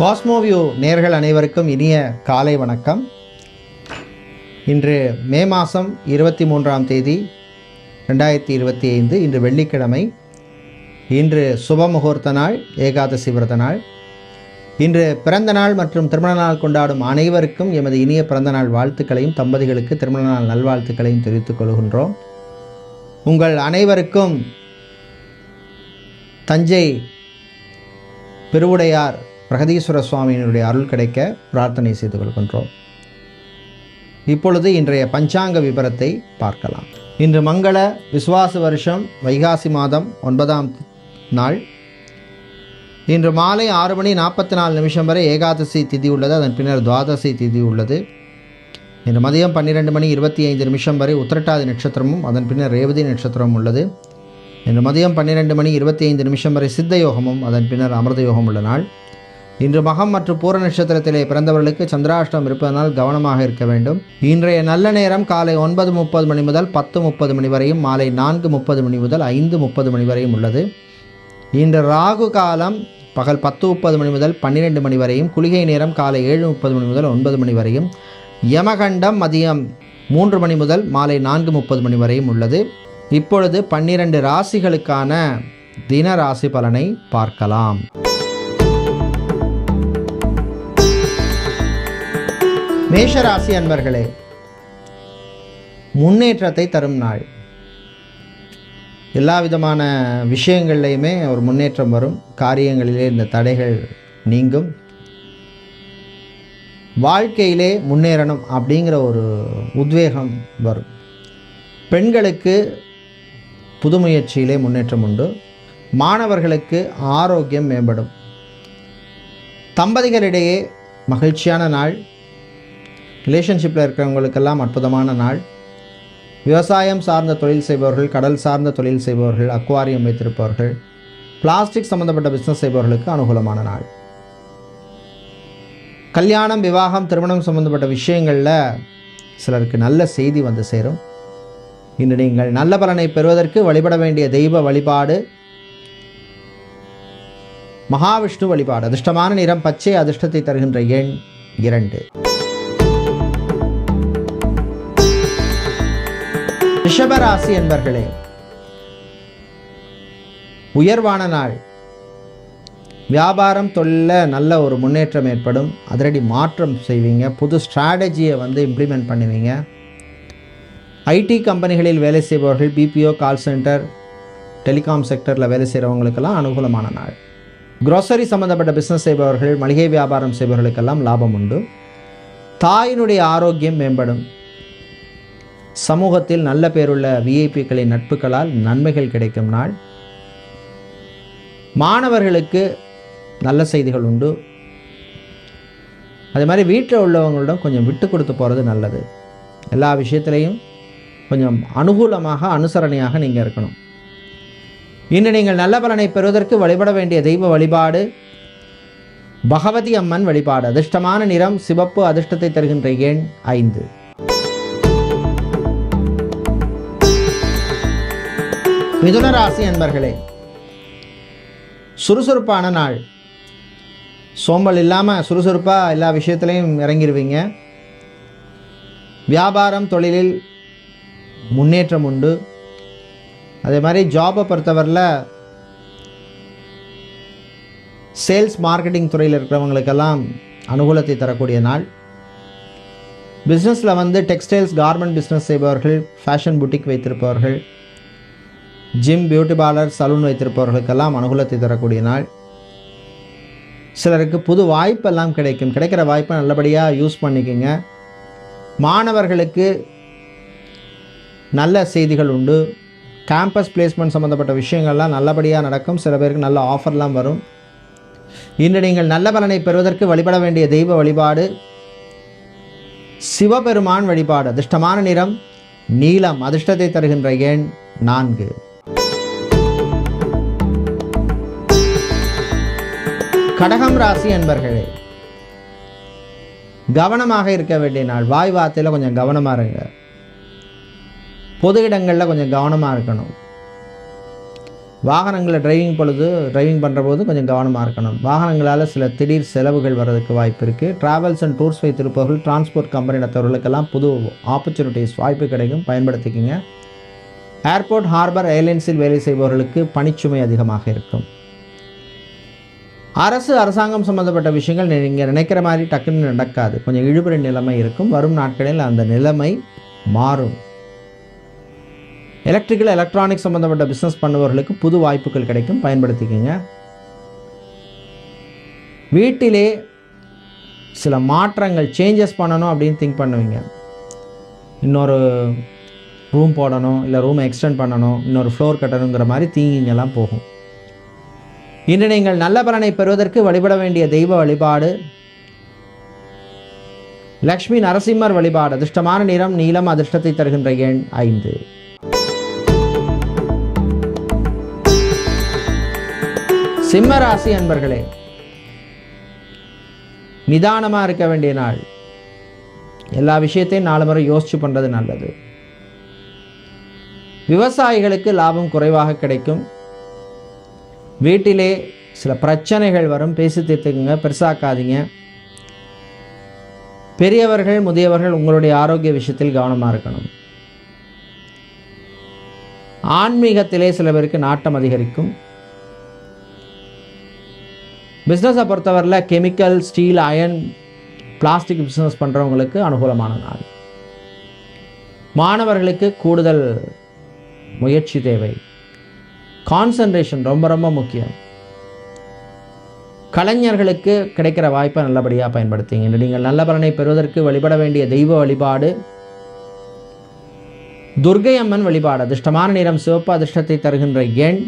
Cosmoview நேர்கள் அனைவருக்கும் இனிய காலை வணக்கம். இன்று மே மாதம் இருபத்தி மூன்றாம் தேதி ரெண்டாயிரத்தி இருபத்தி ஐந்து இன்று வெள்ளிக்கிழமை. இன்று சுப முகூர்த்த நாள் ஏகாதசி விரத நாள். இன்று பிறந்த நாள் மற்றும் திருமண நாள் கொண்டாடும் அனைவருக்கும் எமது இனிய பிறந்த நாள் வாழ்த்துக்களையும் தம்பதிகளுக்கு திருமண நாள் நல்வாழ்த்துக்களையும் தெரிவித்துக் கொள்கின்றோம். உங்கள் அனைவருக்கும் தஞ்சை பெருவுடையார் பிரகதீஸ்வர சுவாமியினுடைய அருள் கிடைக்க பிரார்த்தனை செய்து கொள்கின்றோம். இப்பொழுது இன்றைய பஞ்சாங்க விபரத்தை பார்க்கலாம். இன்று மங்கள விசுவாச வருஷம் வைகாசி மாதம் ஒன்பதாம் நாள். இன்று மாலை ஆறு மணி நாற்பத்தி நாலு நிமிஷம் வரை ஏகாதசி திதி உள்ளது அதன் பின்னர் துவாதசி திதி உள்ளது. இன்று மதியம் பன்னிரெண்டு மணி இருபத்தி ஐந்து நிமிஷம் வரை உத்திரட்டாதி நட்சத்திரமும் அதன் பின்னர் ரேவதி நட்சத்திரமும் உள்ளது. இன்று மதியம் பன்னிரெண்டு மணி இருபத்தி ஐந்து நிமிஷம் வரை சித்த யோகமும் அதன் பின்னர் அமிர்த யோகம் உள்ள நாள். இன்று மகம் மற்றும் பூர நட்சத்திரத்திலே பிறந்தவர்களுக்கு சந்திராஷ்டம் இருப்பதனால் கவனமாக இருக்க வேண்டும். இன்றைய நல்ல நேரம் காலை ஒன்பது முப்பது மணி முதல் பத்து முப்பது மணி வரையும் மாலை நான்கு முப்பது மணி முதல் ஐந்து முப்பது மணி வரையும் உள்ளது. இன்று ராகு காலம் பகல் பத்து முப்பது மணி முதல் பன்னிரெண்டு மணி வரையும் குளிகை நேரம் காலை ஏழு முப்பது மணி முதல் ஒன்பது மணி வரையும் யமகண்டம் மதியம் மூன்று மணி முதல் மாலை நான்கு முப்பது மணி வரையும் உள்ளது. இப்பொழுது பன்னிரண்டு ராசிகளுக்கான தின ராசி பலனை பார்க்கலாம். மேஷராசி அன்பர்களே முன்னேற்றத்தை தரும் நாள். எல்லா விதமான விஷயங்கள்லையுமே ஒரு முன்னேற்றம் வரும். காரியங்களிலே இந்த தடைகள் நீங்கும். வாழ்க்கையிலே முன்னேறணும் அப்படிங்கிற ஒரு உத்வேகம் வரும். பெண்களுக்கு புது முயற்சியிலே முன்னேற்றம் உண்டு. மாணவர்களுக்கு ஆரோக்கியம் மேம்படும். தம்பதிகளிடையே மகிழ்ச்சியான நாள். ரிலேஷன்ஷிப்பில் இருக்கிறவங்களுக்கெல்லாம் அற்புதமான நாள். விவசாயம் சார்ந்த தொழில் செய்பவர்கள் கடல் சார்ந்த தொழில் செய்பவர்கள் அக்வாரியம் வைத்திருப்பவர்கள் பிளாஸ்டிக் சம்பந்தப்பட்ட பிஸ்னஸ் செய்பவர்களுக்கு அனுகூலமான நாள். கல்யாணம் விவாகம் திருமணம் சம்பந்தப்பட்ட விஷயங்களில் சிலருக்கு நல்ல செய்தி வந்து சேரும். இன்று நீங்கள் நல்ல பலனை பெறுவதற்கு வழிபட வேண்டிய தெய்வ வழிபாடு மகாவிஷ்ணு வழிபாடு அதிர்ஷ்டமான நிறம் பச்சை அதிர்ஷ்டத்தை தருகின்ற எண் இரண்டு. ரிஷபராசி என்பர்களே உயர்வான நாள். வியாபாரம் தொழிலில் நல்ல ஒரு முன்னேற்றம் ஏற்படும். அதிரடி மாற்றம் செய்வீங்க. புது ஸ்ட்ராட்டஜியை வந்து இம்ப்ளிமெண்ட் பண்ணுவீங்க. ஐடி கம்பெனிகளில் வேலை செய்பவர்கள் பிபிஓ கால் சென்டர் டெலிகாம் செக்டரில் வேலை செய்கிறவங்களுக்கெல்லாம் அனுகூலமான நாள். க்ரோசரி சம்மந்தப்பட்ட பிஸ்னஸ் செய்பவர்கள் மளிகை வியாபாரம் செய்பவர்களுக்கெல்லாம் லாபம் உண்டு. தாயினுடைய ஆரோக்கியம் மேம்படும். சமூகத்தில் நல்ல பேருள்ள விஐபிக்களின் நட்புகளால் நன்மைகள் கிடைக்கும் நாள். மாணவர்களுக்கு நல்ல செய்திகள் உண்டு. அதே மாதிரி வீட்டில் உள்ளவங்களிடம் கொஞ்சம் விட்டு கொடுத்து போகிறது நல்லது. எல்லா விஷயத்திலையும் கொஞ்சம் அனுகூலமாக அனுசரணையாக நீங்கள் இருக்கணும். இன்று நீங்கள் நல்ல பலனை பெறுவதற்கு வழிபட வேண்டிய தெய்வ வழிபாடு பகவதி அம்மன் வழிபாடு. அதிர்ஷ்டமான நிறம் சிவப்பு அதிர்ஷ்டத்தை தருகின்ற எண் ஐந்து. மிதுன ராசி அன்பர்களே சுறுசுறுப்பான நாள். சோம்பல் இல்லாமல் சுறுசுறுப்பாக எல்லா விஷயத்துலையும் இறங்கிடுவீங்க வியாபாரம் தொழிலில் முன்னேற்றம் உண்டு. அதே மாதிரி ஜாபை பொறுத்தவரையில் சேல்ஸ் மார்க்கெட்டிங் துறையில் இருக்கிறவங்களுக்கெல்லாம் அனுகூலத்தை தரக்கூடிய நாள். பிஸ்னஸில் வந்து டெக்ஸ்டைல்ஸ் கார்மெண்ட் பிஸ்னஸ் செய்பவர்கள் ஃபேஷன் புட்டிக் வைத்திருப்பவர்கள். ஜிம் பியூட்டி பார்லர் சலூன் வைத்திருப்பவர்களுக்கெல்லாம் அனுகூலத்தை தரக்கூடிய நாள். சிலருக்கு புது வாய்ப்பெல்லாம் கிடைக்கும். கிடைக்கிற வாய்ப்பை நல்லபடியாக யூஸ் பண்ணிக்கோங்க. மாணவர்களுக்கு நல்ல செய்திகள் உண்டு. கேம்பஸ் பிளேஸ்மெண்ட் சம்மந்தப்பட்ட விஷயங்கள்லாம் நல்லபடியாக நடக்கும். சில பேருக்கு நல்ல ஆஃபர்லாம் வரும். இன்று நீங்கள் நல்ல பலனை பெறுவதற்கு வழிபட வேண்டிய தெய்வ வழிபாடு. சிவபெருமான் வழிபாடு அதிர்ஷ்டமான நிறம் நீலம் அதிர்ஷ்டத்தை தருகின்ற எண் நான்கு. கடகம் ராசி என்பர்களே கவனமாக இருக்க வேண்டிய நாள். வாய் வார்த்தையில் கொஞ்சம் கவனமாக இருங்க. பொது இடங்களில் கொஞ்சம் கவனமாக இருக்கணும். வாகனங்களை டிரைவிங் பொழுது டிரைவிங் பண்ணுற போது கொஞ்சம் கவனமாக இருக்கணும். வாகனங்களால் சில திடீர் செலவுகள் வர்றதுக்கு வாய்ப்பு இருக்குது ட்ராவல்ஸ் அண்ட் டூர்ஸ் வைத்திருப்பவர்கள் டிரான்ஸ்போர்ட் கம்பெனி நடத்தவர்களுக்கெல்லாம் புது ஆப்பர்ச்சுனிட்டிஸ் வாய்ப்பு கிடைக்கும். பயன்படுத்திக்கிங்க. ஏர்போர்ட் ஹார்பர் ஏர்லைன்ஸில் வேலை செய்பவர்களுக்கு பணிச்சுமை அதிகமாக இருக்கும். அரசு அரசாங்கம் சம்மந்தப்பட்ட விஷயங்கள் நீங்கள் நினைக்கிற மாதிரி டக்குன்னு நடக்காது. கொஞ்சம் இழுபறி நிலைமை இருக்கும். வரும் நாட்களில் அந்த நிலைமை மாறும். எலக்ட்ரிக்கல் எலக்ட்ரானிக் சம்மந்தப்பட்ட பிஸ்னஸ் பண்ணுபவர்களுக்கு புது வாய்ப்புகள் கிடைக்கும். பயன்படுத்திக்கங்க. வீட்டிலே சில மாற்றங்கள் சேஞ்சஸ் பண்ணணும் அப்படின்னு திங்க் பண்ணுவீங்க. இன்னொரு ரூம் போடணும் இல்லை ரூமை எக்ஸ்டெண்ட் பண்ணணும் இன்னொரு ஃப்ளோர் கட்டணுங்கிற மாதிரி தீங்கிங்கெல்லாம் போகும். இன்று நீங்கள் நல்ல பலனை பெறுவதற்கு வழிபட வேண்டிய தெய்வ வழிபாடு. லக்ஷ்மி நரசிம்மர் வழிபாடு. அதிர்ஷ்டமான நிறம் நீளம் அதிர்ஷ்டத்தை தருகின்ற எண் ஐந்து. சிம்ம ராசி அன்பர்களே நிதானமாக இருக்க வேண்டிய நாள். எல்லா விஷயத்தையும் நாலு முறை யோசிச்சு பண்ணுறது நல்லது. விவசாயிகளுக்கு லாபம் குறைவாக கிடைக்கும். வீட்டிலே சில பிரச்சனைகள் வரும். பேசி தீர்த்துக்குங்க பெருசாக்காதீங்க. பெரியவர்கள் முதியவர்கள் உங்களுடைய ஆரோக்கிய விஷயத்தில் கவனமாக இருக்கணும். ஆன்மீகத்திலே சில பேருக்கு நாட்டம் அதிகரிக்கும். பிஸ்னஸை பொறுத்தவரையில் chemical steel iron plastic business பண்ணுறவங்களுக்கு அனுகூலமான நாள். மாணவர்களுக்கு கூடுதல் முயற்சி தேவை. கான்சன்ட்ரேஷன் ரொம்ப ரொம்ப முக்கியம். கலைஞர்களுக்கு கிடைக்கிற வாய்ப்பை நல்லபடியாக பயன்படுத்திங்க. நீங்கள் நல்ல பலனை பெறுவதற்கு வழிபட வேண்டிய தெய்வ வழிபாடு துர்கை அம்மன் வழிபாடு அதிர்ஷ்டமான நிறம் சிவப்பு அதிர்ஷ்டத்தை தருகின்ற எண்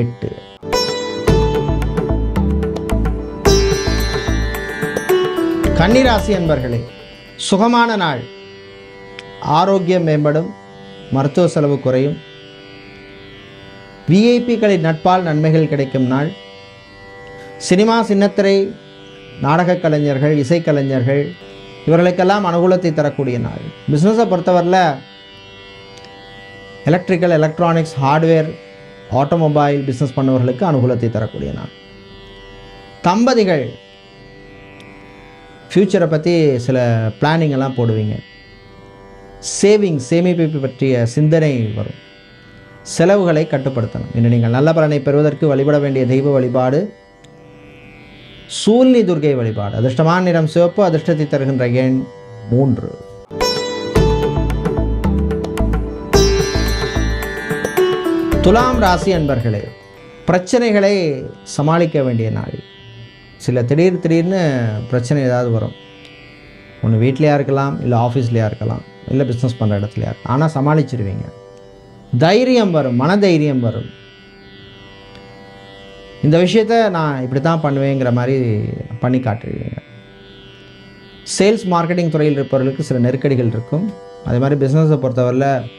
எட்டு. கன்னிராசி அன்பர்களே சுகமான நாள். ஆரோக்கியம் மேம்படும் மருத்துவ செலவு குறையும் விஐபிகளின் நட்பால் நன்மைகள் கிடைக்கும் நாள். சினிமா சின்னத்திரை நாடகக் கலைஞர்கள் இசைக்கலைஞர்கள் இவர்களுக்கெல்லாம் அனுகூலத்தை தரக்கூடிய நாள். பிஸ்னஸை பொறுத்தவரையில் electrical electronics hardware automobile business பண்ணவர்களுக்கு அனுகூலத்தை தரக்கூடிய நாள். தம்பதிகள் ஃப்யூச்சரை பற்றி சில பிளானிங் எல்லாம் போடுவீங்க. சேவிங் சேமிப்பு பற்றிய சிந்தனை வரும். செலவுகளை கட்டுப்படுத்தணும். இன்று நீங்கள் நல்ல பலனை பெறுவதற்கு வழிபட வேண்டிய தெய்வ வழிபாடு சூழ்நி துர்கை வழிபாடு. அதிர்ஷ்டமான நிறம் சிவப்பு அதிர்ஷ்டத்தை தருகின்ற எண் மூன்று. துலாம் ராசி அன்பர்களே பிரச்சனைகளை சமாளிக்க வேண்டிய நாள். சில திடீர் திடீர்னு பிரச்சனை ஏதாவது வரும். ஒன்று வீட்லேயா இருக்கலாம் இல்லை ஆஃபீஸ்லேயா இருக்கலாம் இல்லை பிஸ்னஸ் பண்ணுற இடத்துலையா இருக்கலாம். ஆனால் சமாளிச்சிருவீங்க. தைரியம் வரும் மனதைரியம் வரும். இந்த விஷயத்த நான் இப்படி தான் பண்ணுவேங்கிற மாதிரி பண்ணி காட்டுவீங்க சேல்ஸ் மார்க்கெட்டிங் துறையில் இருப்பவர்களுக்கு சில நெருக்கடிகள் இருக்கும். அதே மாதிரி பிஸ்னஸை பொறுத்தவரையில்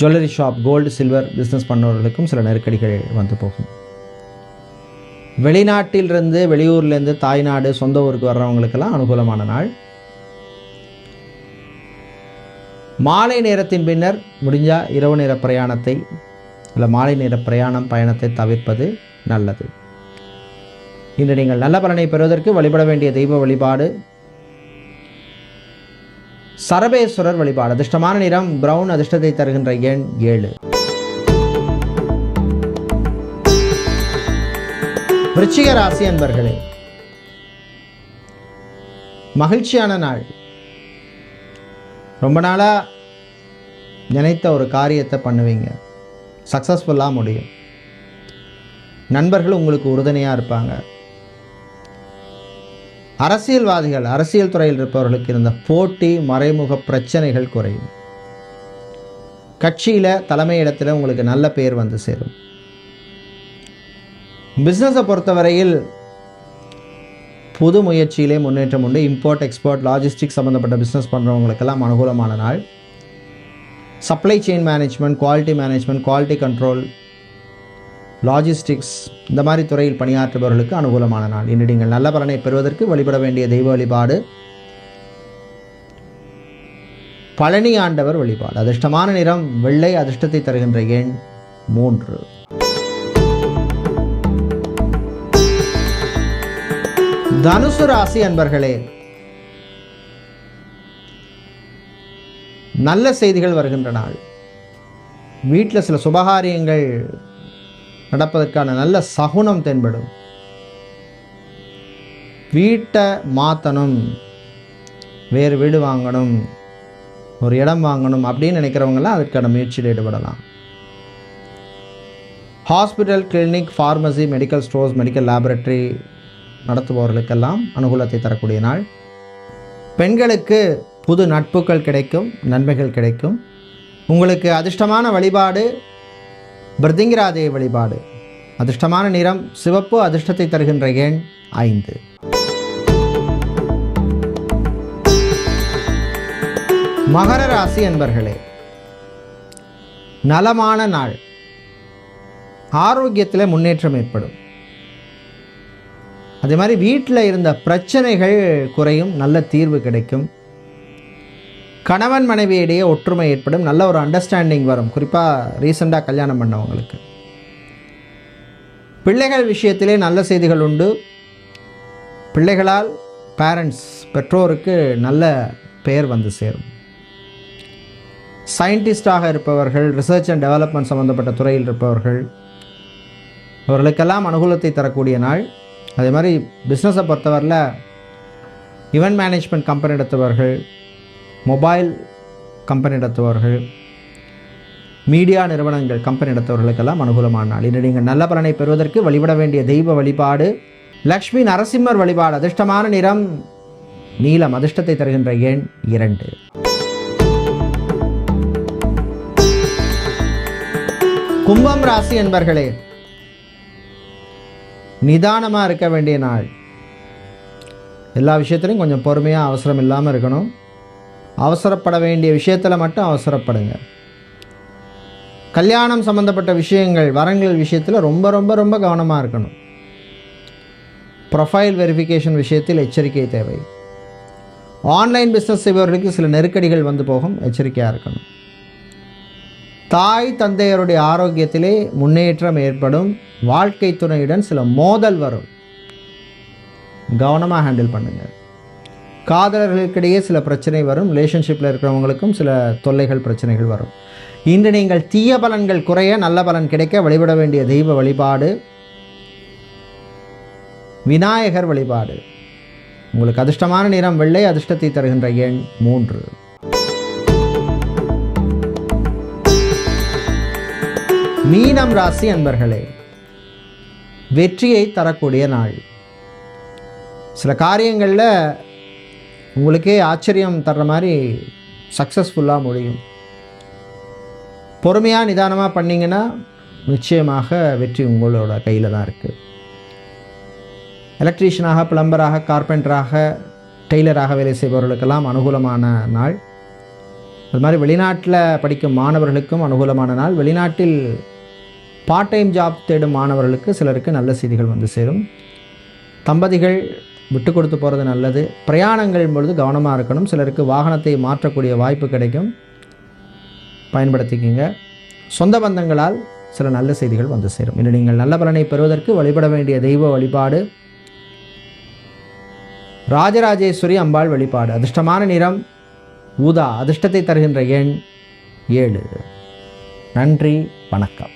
jewellery shop gold silver business பண்ணவர்களுக்கும் சில நெருக்கடிகள் வந்து போகும். வெளிநாட்டிலிருந்து வெளியூர்லேருந்து தாய்நாடு சொந்த ஊருக்கு வர்றவங்களுக்கெல்லாம் அனுகூலமான நாள். மாலை நேரத்தின் பின்னர் முடிஞ்சால் இரவு நேர பிரயாணத்தை இல்லை மாலை நேர பிரயாணம் பயணத்தை தவிர்ப்பது நல்லது. இன்று நீங்கள் நல்ல பலனை பெறுவதற்கு வழிபட வேண்டிய தெய்வ வழிபாடு சரபேஸ்வரர் வழிபாடு. அதிர்ஷ்டமான நிறம் பிரவுன் அதிர்ஷ்டத்தை தருகின்ற எண் ஏழு. விருச்சிக ராசி அன்பர்களே மகிழ்ச்சியான நாள். ரொம்ப நாளாக நினைத்த ஒரு காரியத்தை பண்ணுவீங்க. சக்ஸஸ்ஃபுல்லாக முடியும். நண்பர்கள் உங்களுக்கு உறுதுணையாக இருப்பாங்க. அரசியல்வாதிகள் அரசியல் துறையில் இருப்பவர்களுக்கு இருந்த போட்டி மறைமுக பிரச்சனைகள் குறையும். கட்சியில் தலைமை உங்களுக்கு நல்ல பேர் வந்து சேரும். பிஸ்னஸை பொறுத்தவரையில் புது முயற்சியிலே முன்னேற்றம் உண்டு. இம்போர்ட் எக்ஸ்போர்ட் லாஜிஸ்டிக் சம்மந்தப்பட்ட பிஸ்னஸ் பண்ணுறவங்களுக்கெல்லாம் அனுகூலமான நாள். Supply chain management quality management quality control logistics இந்த மாதிரி துறையில் பணியாற்றுபவர்களுக்கு அனுகூலமான நாள். இன்று நீங்கள் நல்ல பலனை பெறுவதற்கு வழிபட வேண்டிய தெய்வ வழிபாடு. பழனி ஆண்டவர் வழிபாடு. அதிர்ஷ்டமான நிறம் வெள்ளை அதிர்ஷ்டத்தை தருகின்ற எண் மூன்று. தனுசு ராசி அன்பர்களே நல்ல செய்திகள் வருகின்ற நாள். வீட்டில் சில சுபகாரியங்கள் நடப்பதற்கான நல்ல சகுனம் தென்படும். வீட்டை மாற்றணும் வேறு வீடு வாங்கணும் ஒரு இடம் வாங்கணும் அப்படின்னு நினைக்கிறவங்களாம் அதற்கான முயற்சியில் ஈடுபடலாம். Hospital clinic pharmacy medical stores medical laboratory நடத்துபவர்களுக்கெல்லாம் அனுகூலத்தை தரக்கூடிய நாள். பெண்களுக்கு புது நட்புகள் கிடைக்கும் நன்மைகள் கிடைக்கும். உங்களுக்கு அதிர்ஷ்டமான வழிபாடு பிரதிங்கிராதே வழிபாடு. அதிர்ஷ்டமான நிறம் சிவப்பு அதிர்ஷ்டத்தை தருகின்ற எண் ஐந்து. மகர ராசி என்பர்களே நலமான நாள். ஆரோக்கியத்தில் முன்னேற்றம் ஏற்படும். அதே மாதிரி வீட்டில் இருந்த பிரச்சனைகள் குறையும் நல்ல தீர்வு கிடைக்கும். கணவன் மனைவியிடையே ஒற்றுமை ஏற்படும் நல்ல ஒரு அண்டர்ஸ்டாண்டிங் வரும். குறிப்பாக ரீசெண்டாக கல்யாணம் பண்ணவங்களுக்கு. பிள்ளைகள் விஷயத்திலே நல்ல செய்திகள் உண்டு. பிள்ளைகளால் பேரண்ட்ஸ் பெற்றோருக்கு நல்ல பெயர் வந்து சேரும். சயின்டிஸ்டாக இருப்பவர்கள் ரிசர்ச் அண்ட் டெவலப்மெண்ட் சம்மந்தப்பட்ட துறையில் இருப்பவர்கள் அவர்களுக்கெல்லாம் அனுகூலத்தை தரக்கூடிய நாள். அதே மாதிரி பிஸ்னஸை பொறுத்தவரையில் இவெண்ட் மேனேஜ்மெண்ட் கம்பெனி நடத்துபவர்கள் மொபைல் கம்பெனி நடத்துபவர்கள் மீடியா நிறுவனங்கள் கம்பெனி நடத்துபவர்களுக்கெல்லாம் அனுகூலமான நாள். இன்று நீங்கள் நல்ல பலனை பெறுவதற்கு வழிபட வேண்டிய தெய்வ வழிபாடு லக்ஷ்மி நரசிம்மர் வழிபாடு அதிர்ஷ்டமான நிறம் நீலம் அதிர்ஷ்டத்தை தருகின்ற எண் இரண்டு. கும்பம் ராசி என்பர்களே நிதானமாக இருக்க வேண்டிய நாள். எல்லா விஷயத்துலையும் கொஞ்சம் பொறுமையாக அவசரம் இல்லாமல் இருக்கணும். அவசரப்பட வேண்டிய விஷயத்தில் மட்டும் அவசரப்படுங்க. கல்யாணம் சம்மந்தப்பட்ட விஷயங்கள் வரங்கள் விஷயத்தில் ரொம்ப ரொம்ப ரொம்ப கவனமாக இருக்கணும். ப்ரொஃபைல் வெரிஃபிகேஷன் விஷயத்தில் எச்சரிக்கை தேவை. ஆன்லைன் பிஸ்னஸ் செய்பவர்களுக்கு சில நெருக்கடிகள் வந்து போகும் எச்சரிக்கையாக இருக்கணும். தாய் தந்தையருடைய ஆரோக்கியத்திலே முன்னேற்றம் ஏற்படும். வாழ்க்கை துணையுடன் சில மோதல் வரும். கவனமாக ஹேண்டில் பண்ணுங்கள் காதலர்களுக்கிடையே சில பிரச்சனை வரும். ரிலேஷன்ஷிப்பில் இருக்கிறவங்களுக்கும் சில தொல்லைகள் பிரச்சனைகள் வரும். இன்று நீங்கள் தீய பலன்கள் குறைய நல்ல பலன் கிடைக்க வழிபட வேண்டிய தெய்வ வழிபாடு. விநாயகர் வழிபாடு. உங்களுக்கு அதிர்ஷ்டமான நிறம் வெள்ளை அதிர்ஷ்டத்தை தருகின்ற எண் மூன்று. மீனம் ராசி அன்பர்களே வெற்றியை தரக்கூடிய நாள். சில காரியங்களில் உங்களுக்கே ஆச்சரியம் தர்ற மாதிரி சக்ஸஸ்ஃபுல்லாக முடியும். பொறுமையாக நிதானமாக பண்ணிங்கன்னா நிச்சயமாக வெற்றி உங்களோட கையில் தான் இருக்குது எலக்ட்ரீஷியனாக பிளம்பராக கார்பெண்டராக டெய்லராக வேலை செய்பவர்களுக்கெல்லாம் அனுகூலமான நாள். அது மாதிரி வெளிநாட்டில் படிக்கும் மாணவர்களுக்கும் அனுகூலமான நாள். வெளிநாட்டில் பார்ட் டைம் ஜாப் தேடும் மாணவர்களுக்கு சிலருக்கு நல்ல செய்திகள் வந்து சேரும். தம்பதிகள் விட்டு கொடுத்து போகிறது நல்லது. பிரயாணங்கள் பொழுது கவனமாக இருக்கணும். சிலருக்கு வாகனத்தை மாற்றக்கூடிய வாய்ப்பு கிடைக்கும். பயன்படுத்திக்கிங்க. சொந்த பந்தங்களால் சில நல்ல செய்திகள் வந்து சேரும். இன்று நீங்கள் நல்ல பலனை பெறுவதற்கு வழிபட வேண்டிய தெய்வ வழிபாடு. ராஜராஜேஸ்வரி அம்பாள் வழிபாடு. அதிர்ஷ்டமான நிறம் ஊதா. அதிர்ஷ்டத்தை தருகின்ற எண் ஏழு. நன்றி வணக்கம்.